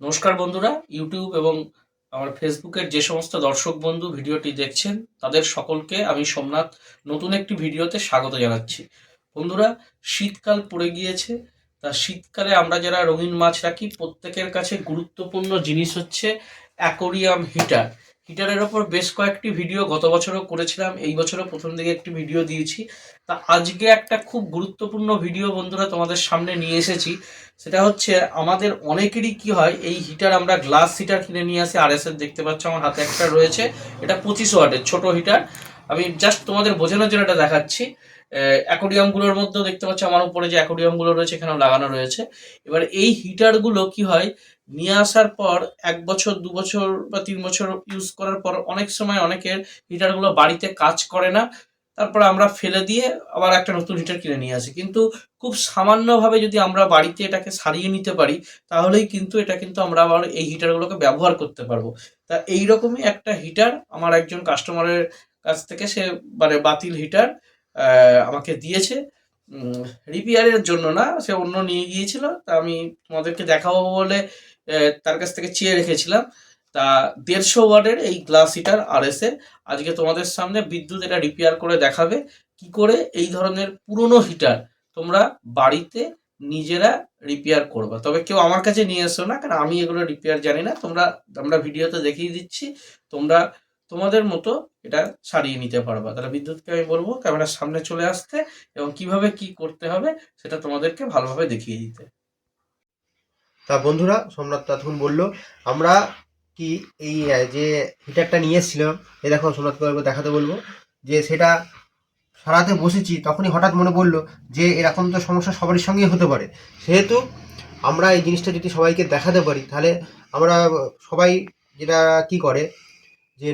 নমস্কার বন্ধুরা ইউটিউব এবং আমার ফেসবুকের যে সমস্ত দর্শক বন্ধু ভিডিওটি দেখছেন, তাদের সকলকে আমি সোমনাথ নতুন একটি ভিডিওতে স্বাগত জানাচ্ছি। বন্ধুরা, শীতকাল পড়ে গিয়েছে, তা শীতকালে আমরা যারা রঙিন মাছ রাখি, প্রত্যেকের কাছে গুরুত্বপূর্ণ জিনিস হচ্ছে অ্যাকোরিয়াম হিটার হিটারের ওপর বেশ কয়েকটি ভিডিও গত বছরও করেছিলাম। এই বছরও প্রথম দিকে একটি ভিডিও দিয়েছি। তা আজকে একটা খুব গুরুত্বপূর্ণ ভিডিও বন্ধুরা তোমাদের সামনে নিয়ে এসেছি। সেটা হচ্ছে আমাদের অনেকেরই কি হয়, এই হিটার আমরা গ্লাস হিটার কিনে নিয়ে আসি আর এর দেখতে পাচ্ছ, আমার হাতে একটা রয়েছে। এটা পঁচিশ ওয়াটের, ছোট হিটার। আমি জাস্ট তোমাদের বোঝানোর জন্য এটা দেখাচ্ছি। অ্যাকোডিয়ামগুলোর মধ্যেও দেখতে পাচ্ছ, আমার উপরে যে অ্যাকোডিয়ামগুলো রয়েছে, এখানেও লাগানো রয়েছে। এবার এই হিটারগুলো কি হয় নিয়ে আসার পর এক বছর, দু বছর বা তিন বছর ইউজ করার পর অনেক সময় অনেকের হিটারগুলো বাড়িতে কাজ করে না। তারপর আমরা ফেলে দিয়ে আবার একটা নতুন হিটার কিনে নিয়ে আসি। কিন্তু খুব সামান্যভাবে যদি আমরা বাড়িতে এটাকে সারিয়ে নিতে পারি, তাহলেই কিন্তু এটা কিন্তু আমরা আবার এই হিটারগুলোকে ব্যবহার করতে পারব। তা এইরকমই একটা হিটার আমার একজন কাস্টমারের কাছ থেকে সে মানে বাতিল হিটার আমাকে দিয়েছে। রিপেয়ারের জন্য না, সে অন্য নিয়ে গিয়েছিল। তা আমি তোমাদেরকে দেখাবো বলে তার কাছ থেকে চেয়ে রেখেছিলাম। তা দেড়শো ওয়ার্ডের এই গ্লাস হিটার আর এস এর। আজকে তোমাদের সামনে বিদ্যুৎ এটা রিপেয়ার করে দেখাবে কি করে এই ধরনের পুরনো হিটার তোমরা বাড়িতে নিজেরা রিপেয়ার করবা। তবে কেউ আমার কাছে নিয়ে এসো না, কারণ আমি এগুলো রিপেয়ার জানি না। তোমরা, আমরা ভিডিওতে দেখিয়ে দিচ্ছি, তোমরা তোমাদের মতো এটা সারিয়ে নিতে পারবা। তাহলে বিদ্যুৎকে আমি বলব, ক্যামেরার সামনে চলে আসতে এবং কীভাবে কি করতে হবে সেটা তোমাদেরকে ভালোভাবে দেখিয়ে দিতে। তা বন্ধুরা সোমনাথ তখন বলল, আমরা কি এই যে হিটারটা নিয়ে এসেছিলাম, এই দেখো সোমনাথকে দেখাতে বলব, যে সেটা সারাতে বসেছি। তখনই হঠাৎ মনে পড়ল যে এরকম তো সমস্যা সবারই সঙ্গেই হতে পারে। সেহেতু আমরা এই জিনিসটা যদি সবাইকে দেখাতে পারি, তাহলে আমরা সবাই যেটা কি করে, যে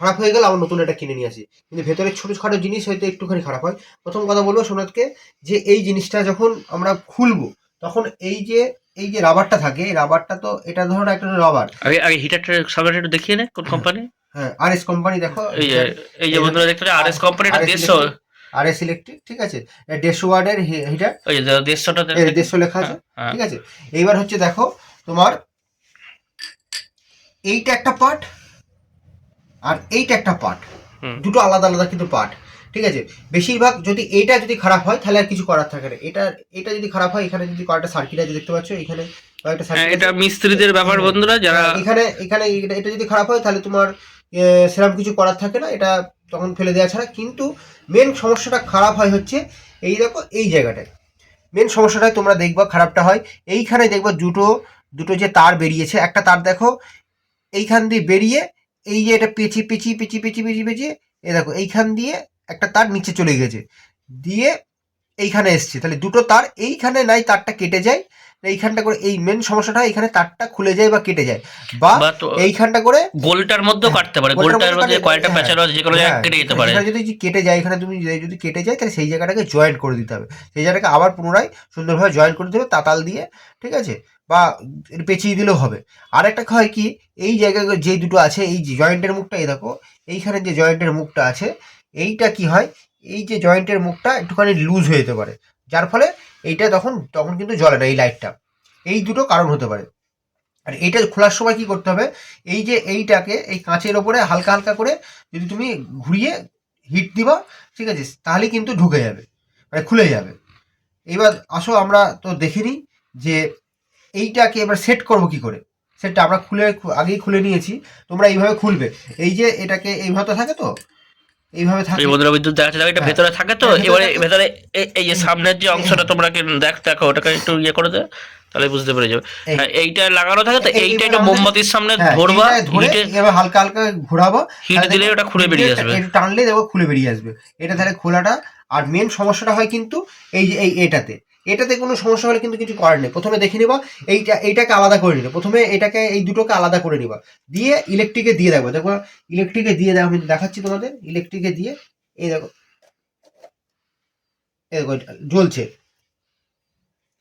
খারাপ হয়ে গেলে আবার নতুন একটা কিনে নিয়ে আসি। কিন্তু ভেতরে ছোটোখাটো জিনিস হয়তো একটুখানি খারাপ হয়। প্রথম কথা বলব সোমনাথকে যে এই জিনিসটা যখন আমরা খুলবো, তখন এই যে এই যে রাবারটা থাকে এই রাবারটা তো এটা ধরো একটা রাবার আগে আগে হিটারটা সামনে একটু দেখিয়ে নে কোন কোম্পানি হ্যাঁ আর এস কোম্পানি দেখো। এই যে এই যে বন্ধুরা দেখতে আর এস কোম্পানিটা RS দেড়শো। আর এস ইলেকট্রিক ঠিক আছে? দেড়শো ওয়ার্ডের হিটার ওই যে দেড়শোটা দেড়শো লেখা আছে হ্যাঁ ঠিক আছে? এইবার হচ্ছে দেখো তোমার এইটা একটা পার্ট আর এইটা একটা পার্ট দুটো আলাদা আলাদা কিন্তু পার্ট ঠিক আছে? বেশিরভাগ যদি এটা যদি খারাপ হয় তাহলে আর কিছু করার থাকে না। এটা এটা যদি খারাপ হয় এখানে যদি কয়েকটা সার্কিট আছে দেখতে পাচ্ছ এখানে কয়েকটা হ্যাঁ, সার্কিট এটা মিস্ত্রিদের ব্যাপার বন্ধুরা যারা এখানে এখানে এটা- এটা যদি খারাপ হয় তাহলে তোমার সেরকম কিছু করার থাকে না। এটা তখন ফেলে দেওয়া ছাড়া। কিন্তু মেন সমস্যাটা খারাপ হয় হচ্ছে এই দেখো এই জায়গাটায়। মেন সমস্যাটাই তোমরা দেখবা খারাপটা হয়। এইখানে দেখবা দুটো দুটো যে তার বেরিয়েছে একটা তার দেখো এইখান দিয়ে বেরিয়ে এই যে এটা পেঁচিয়ে পেঁচিয়ে পেঁচিয়ে পেঁচিয়ে পেঁচিয়ে পেঁচিয়ে এ দেখো এইখান দিয়ে একটা তার নিচে চলে গেছে। দিয়ে এইখানে এসছে। তাহলে দুটো তার এইখানে নাই তারটা কেটে যায়। এইখানটা করে এই মেন সমস্যাটা হয় এইখানে তারটা খুলে যায় বা কেটে যায়। বা এইখানটা করে গোলটার মধ্যেও হ্যাঁ, কাটতে পারে। গোলটার মধ্যে মধ্যে কয়েকটা হ্যাঁ, প্যাচার আছে যে কোনো জায়গায় হ্যাঁ, কেটে যেতে পারে। এখানে যদি কেটে যায় এখানে তুমি যদি- কেটে যায় তাহলে সেই জায়গাটাকে জয়েন্ট করে দিতে হবে। সেই জায়গাটাকে আবার পুনরায় সুন্দরভাবে জয়েন্ট করে দিতে হবে তাতাল দিয়ে ঠিক আছে? বা পেঁচিয়ে দিলেও হবে। আর একটা হয় কি এই জায়গায় যে দুটো আছে এই জয়েন্টের মুখটা এই দেখো এইখানে যে জয়েন্টের মুখটা আছে এইটা কি হয়? এই যে জয়েন্টের মুখটা একটুখানি লুজ হয়ে যেতে পারে। যার ফলে এইটা তখন তখন কিন্তু জ্বলে না এই লাইটটা এই দুটো কারণ হতে পারে। আর এইটা খোলার সময় কি করতে হবে? এই যে এইটাকে, এই কাঁচের ওপরে হালকা হালকা করে যদি তুমি ঘুরিয়ে হিট দিবা, ঠিক আছে, তাহলে কিন্তু ঢুকে যাবে মানে খুলে যাবে। এবার আসো আমরা তো দেখে নিই যে এইটাকে এবার সেট করব কি করে? সেটটা আমরা খুলে, আগেই খুলে নিয়েছি, তোমরা এইভাবে খুলবে। এই যে এটাকে এইভাবে থাকে তো? এইভাবে থাকে। বন্ধুরা বিদ্যুৎ দেখা যাচ্ছে। এটা হ্যাঁ। ভেতরে থাকে তো? হ্যাঁ, এবারে ভেতরে এই- যে সামনের যে অংশটা তোমরা দেখ দেখো ওটাকে একটু ইয়ে করে দে তাহলে বুঝতে পেরে যাবে। হ্যাঁ, এইটা লাগানো থাকে তো? এইটা একটু মোমবাতির সামনে ধরবা ধরে এবার হালকা হালকা ঘোরাবো। হিট দিলে ওটা খুলে বেরিয়ে আসবে। একটু টানলে দেখো খুলে বেরিয়ে আসবে। এটা তাহলে খোলাটা আর মেন সমস্যাটা হয় কিন্তু এই যে এই এটাতে। এটাতে কোনো সমস্যা হলে কিন্তু কিছু করার নেই। প্রথমে দেখে নিবা এইটা এইটাকে আলাদা করে নিবে। প্রথমে এটাকে এই দুটোকে আলাদা করে নিবা। দিয়ে ইলেকট্রিকে দিয়ে দেখো দেখো ইলেকট্রিকে দিয়ে দেখো আমি দেখাচ্ছি তোমাদের। ইলেকট্রিকে দিয়ে এই দেখো এই দেখো জ্বলছে।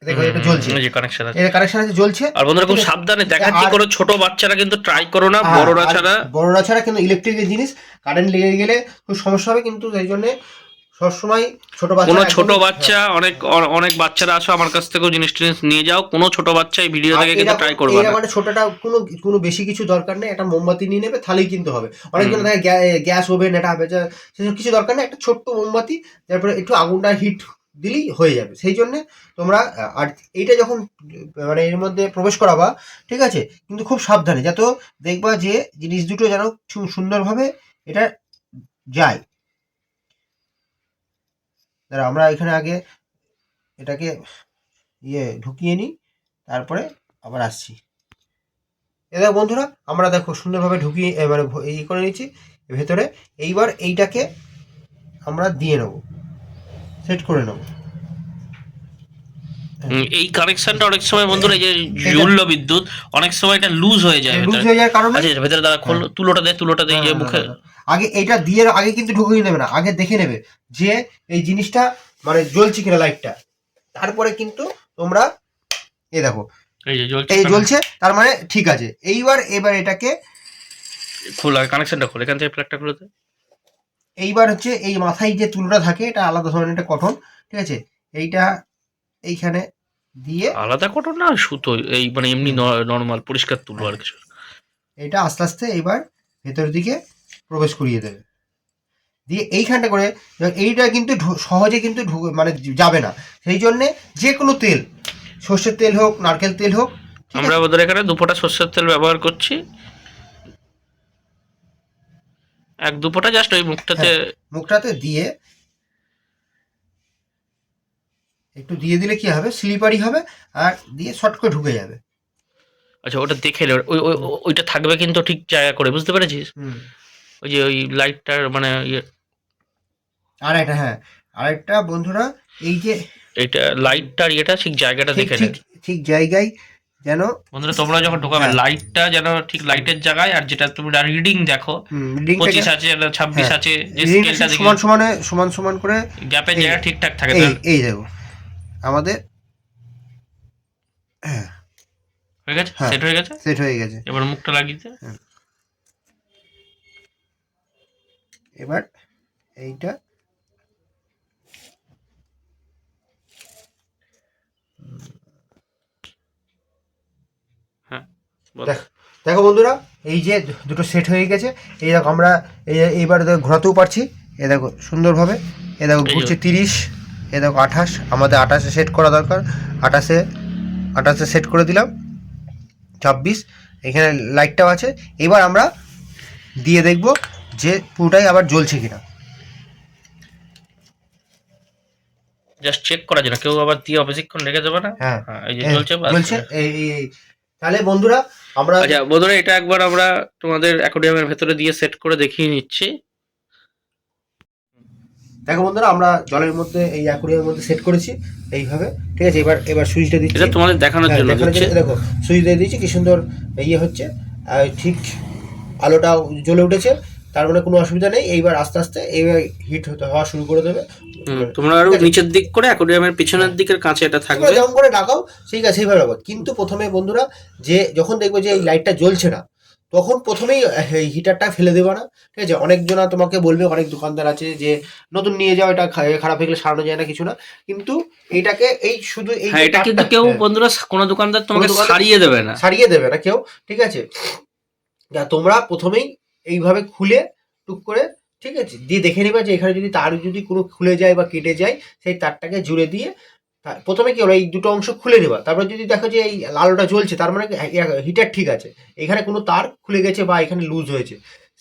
দেখো এটা জ্বলছে। হুম, এই যে কানেকশন আছে। এটা কানেকশন আছে জ্বলছে। আর বন্ধুরা খুব সাবধানে দেখাচ্ছি আর- কোনো ছোট বাচ্চারা কিন্তু ট্রাই করো না হ্যাঁ, বড়রা ছাড়া। বড়রা ছাড়া কিন্তু ইলেকট্রিকের জিনিস কারেন্ট লেগে গেলে খুব সমস্যা হবে। কিন্তু সেই জন্য সবসময় ছোট বাচ্চা কোনো ছোট বাচ্চা অনেক অনেক বাচ্চারা আসো আমার কাছ থেকেও জিনিস টিনিস নিয়ে যাও। কোনো ছোট বাচ্চা এই ভিডিও থেকে কিন্তু ট্রাই করবে না। এরকম ছোটটা কোনো কোনো বেশি কিছু দরকার নেই একটা মোমবাতি নিয়ে নেবে তাহলেই কিন্তু হবে। অনেকজন গ্যা- গ্যাস ওভেন এটা হবে সেসব কিছু দরকার নেই একটা ছোট্ট মোমবাতি তারপরে একটু আগুনটা হিট দিলেই হয়ে যাবে। সেই জন্য তোমরা আর এইটা যখন মানে এর মধ্যে প্রবেশ করাবা ঠিক আছে? কিন্তু খুব সাবধানে যাতে দেখবা যে জিনিস দুটো যেন সুন্দরভাবে এটা যায়। দাঁড়া আমরা এখানে আগে এটাকে ইয়ে ঢুকিয়ে নিই তারপরে আবার আসছি। এ দেখো বন্ধুরা আমরা দেখো সুন্দরভাবে ঢুকিয়ে মানে ভ- ই করে নিচ্ছি ভেতরে। এইবার এইটাকে আমরা দিয়ে নেব সেট করে নেব। এই কানেকশনটা অনেক সময় বন্ধুরা এই যে জ্বললো বিদ্যুৎ অনেক সময় এটা লুজ হয়ে যায় লুজ। হয়ে যাওয়ার কারণে? আচ্ছা ভেতরে দাদা খোল তুলোটা দে তুলোটা দে এই যে হ্যাঁ, মুখে। হ্যাঁ, হ্যাঁ। আগে এইটা দিয়ে আগে কিন্তু ঢুকিয়ে নেবে না আগে দেখে নেবে যে এই জিনিসটা মানে জ্বলছে কিনা লাইটটা তারপরে কিন্তু তোমরা এ দেখো এই জ্বলছে তার মানে ঠিক আছে। এইবার এবার এটাকে খোলা কানেকশনটা খোলে এখান থেকে প্লাগটা খুলে এইবার হচ্ছে এই মাথায় যে তুলোটা থাকে এটা আলাদা ধরনের একটা কঠন ঠিক আছে? এইটা এইখানে দিয়ে আলাদা কটন না সুতো এই মানে এমনি নর্মাল পরিষ্কার তুলো আর কিছু। এটা আস্তে আস্তে এইবার ভেতর দিকে প্রবেশ করিয়ে দেবে। দিয়ে এইখানটা করে এইটা কিন্তু সহজে কিন্তু মানে যাবে না। সেই জন্যে যে কোনো তেল সর্ষের তেল হোক নারকেল তেল হোক আমরা? ওদের এখানে দুপোটা সর্ষের তেল ব্যবহার করছি। এক দুপোটা জাস্ট ওই মুখটাতে মুখটাতে দিয়ে একটু দিয়ে দিলে কি হবে? স্লিপারি হবে আর দিয়ে শর্ট করে ঢুকে যাবে। আচ্ছা ওটা দেখে ওইটা থাকবে কিন্তু ঠিক জায়গা করে বুঝতে পেরেছিস? হুম। ওই যে ওই লাইটটার মানে ইয়ে। আর একটা হ্যাঁ। আরেকটা বন্ধুরা এই যে এইটা লাইটটার ইয়েটা ঠিক জায়গাটা দেখে নে। ঠিক জায়গায় যেন বন্ধুরা তোমরা যখন ঢোকাবে হ্যাঁ। লাইটটা যেন ঠিক লাইটের জায়গায় আর যেটা তুমি রিডিং দেখো পঁচিশ আছে ছাব্বিশ হ্যাঁ। আছে যে স্কেলটা দেখে সমান সমানে সমান সমান করে গ্যাপের জায়গা ঠিকঠাক থাকে এই দেখো। আমাদের হ্যাঁ। হয়ে গেছে? হ্যাঁ। সেট হয়ে গেছে? সেট হয়ে গেছে। এবার মুখটা লাগিয়ে এবার এইটা বল। দেখ দেখো বন্ধুরা এই যে দুটো সেট হয়ে গেছে এই দেখো আমরা এই এইবার দেখো ঘোরাতেও পারছি। এ দেখো সুন্দরভাবে এ দেখো ঘুরছে তিরিশ এ দেখো আঠাশ আমাদের আঠাশে সেট করা দরকার। আঠাশে আঠাশে সেট করে দিলাম ছাব্বিশ এখানে লাইটটাও আছে। এবার আমরা দিয়ে দেখব যে পুরোটাই আবার জ্বলছে কিনা। জাস্ট চেক করার জন্য। কেউ আবার দিয়ে বেশিক্ষণ রেখে দেবে না? হ্যাঁ। হ্যাঁ এই যে চলছে জ্বলছে এই তাহলে বন্ধুরা আমরা আচ্ছা বোধহয় এটা একবার আমরা তোমাদের অ্যাকোডিয়ামের ভেতরে দিয়ে সেট করে দেখিয়ে নিচ্ছি। দেখো বন্ধুরা আমরা জলের মধ্যে এই অ্যাকুরিয়ামের মধ্যে সেট করেছি এইভাবে। ঠিক আছে এবার এবার সুইচটা দিচ্ছি। এটা তোমাদের দেখানোর হ্যাঁ, জন্য দিচ্ছে দেখো সুইচ দিয়ে দিয়েছি কি সুন্দর ইয়ে হচ্ছে। ঠিক আলোটা জ্বলে উঠেছে। তার মানে কোনো অসুবিধা নেই এইবার আস্তে আস্তে এইবার হিট হতে হওয়া শুরু করে দেবে। তোমরা আরও নিচের দিক করে অ্যাকোডিয়ামের পিছনের দিকের কাছে এটা থাকবে। যেমন করে ডাকাও ঠিক আছে সেইভাবে রাখো কিন্তু প্রথমে বন্ধুরা যে যখন দেখবে যে এই লাইটটা জ্বলছে না তখন প্রথমেই এই হিটারটা ফেলে দেবে না। ঠিক আছে অনেকজনা তোমাকে বলবে অনেক দোকানদার আছে যে নতুন নিয়ে যাও এটা খারাপ হয়ে গেলে সারানো যায় না কিছু না। কিন্তু এইটাকে এই শুধু এই হ্যাঁ এটা কিন্তু কেউ হ্যাঁ, বন্ধুরা কোনো দোকানদার তোমাকে সারিয়ে দেবে না। সারিয়ে দেবে না কেউ ঠিক আছে? তোমরা প্রথমেই এইভাবে খুলে টুক করে, ঠিক আছে? দিয়ে দেখে নেবে যে এখানে যদি তার যদি কোনো খুলে যায় বা কেটে যায়, সেই তারটাকে জুড়ে দিয়ে প্রথমে কি হলো এই দুটো অংশ খুলে নেবা। তারপরে যদি দেখো যে এই লালটা জ্বলছে, তার মানে হিটার ঠিক আছে। এখানে কোনো তার খুলে গেছে বা এখানে লুজ হয়েছে।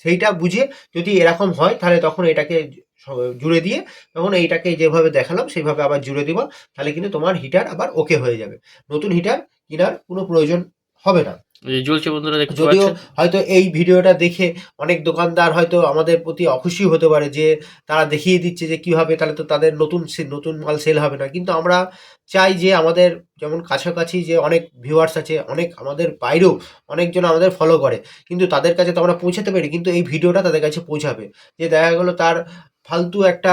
সেইটা বুঝে যদি এরকম হয়, তাহলে তখন এটাকে জুড়ে দিয়ে তখন এইটাকে যেভাবে দেখালাম, সেইভাবে আবার জুড়ে দিবা। তাহলে কিন্তু তোমার হিটার আবার ওকে হয়ে যাবে। নতুন হিটার কেনার কোনো প্রয়োজন হবে না। জ্বলছে বন্ধুরা দেখতে যদিও হয়তো এই ভিডিওটা দেখে অনেক দোকানদার হয়তো আমাদের প্রতি অখুশি হতে পারে যে তারা দেখিয়ে দিচ্ছে যে কীভাবে তাহলে তো তাদের নতুন নতুন মাল সেল হবে না। কিন্তু আমরা চাই যে আমাদের যেমন কাছাকাছি যে অনেক ভিউয়ার্স আছে অনেক আমাদের বাইরেও অনেকজন আমাদের ফলো করে। কিন্তু তাদের কাছে তো আমরা পৌঁছাতে পারি কিন্তু এই ভিডিওটা তাদের কাছে পৌঁছাবে। যে দেখা গেলো তার ফালতু একটা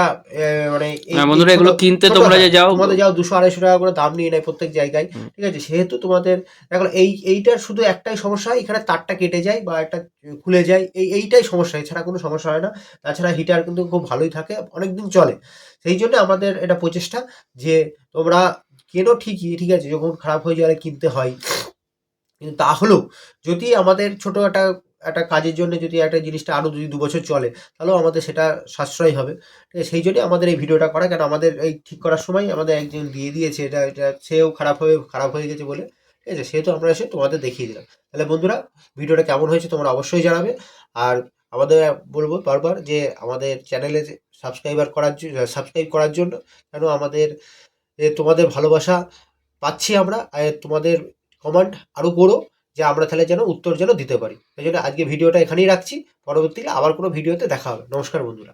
মানে বন্ধুরা এগুলো কিনতে তোমরা যে। যাও তোমাদের যাও দুশো আড়াইশো টাকা করে দাম নিয়ে নেয় প্রত্যেক জায়গায় ঠিক আছে? সেহেতু তোমাদের দেখো এই এইটার শুধু একটাই সমস্যা হয় এখানে তারটা কেটে যায় বা একটা খুলে যায় এই এইটাই সমস্যা এছাড়া কোনো সমস্যা হয় না। তাছাড়া হিটার কিন্তু খুব ভালোই থাকে অনেকদিন চলে। সেই জন্য আমাদের এটা প্রচেষ্টা যে তোমরা কেনো ঠিকই ঠিক আছে? যখন খারাপ হয়ে যাওয়ালে কিনতে হয়। কিন্তু তাহলেও যদি আমাদের ছোট একটা একটা কাজের জন্য যদি একটা জিনিসটা আরও যদি দু বছর চলে, তাহলেও আমাদের সেটা সাশ্রয় হবে। সেই জন্য আমাদের এই ভিডিওটা করা, কেন আমাদের এই ঠিক করার সময় আমাদের একজন দিয়ে দিয়েছে এটা এটা সেও খারাপ হয়ে খারাপ হয়ে গেছে বলে। ঠিক আছে, সেহেতু আমরা এসে তোমাদের দেখিয়ে দিলাম। তাহলে বন্ধুরা, ভিডিওটা কেমন হয়েছে তোমরা অবশ্যই জানাবে। আর আমাদের বলব বারবার যে আমাদের চ্যানেলে সাবস্ক্রাইবার করার জন্য সাবস্ক্রাইব করার জন্য কেন আমাদের তোমাদের ভালোবাসা পাচ্ছি আমরা, আর তোমাদের কমেন্ট আরও করো যে আমরা তাহলে যেন উত্তর যেন দিতে পারি। এই জন্য আজকে ভিডিওটা এখানেই রাখছি। পরবর্তীতে আবার কোনো ভিডিওতে দেখা হবে। নমস্কার বন্ধুরা।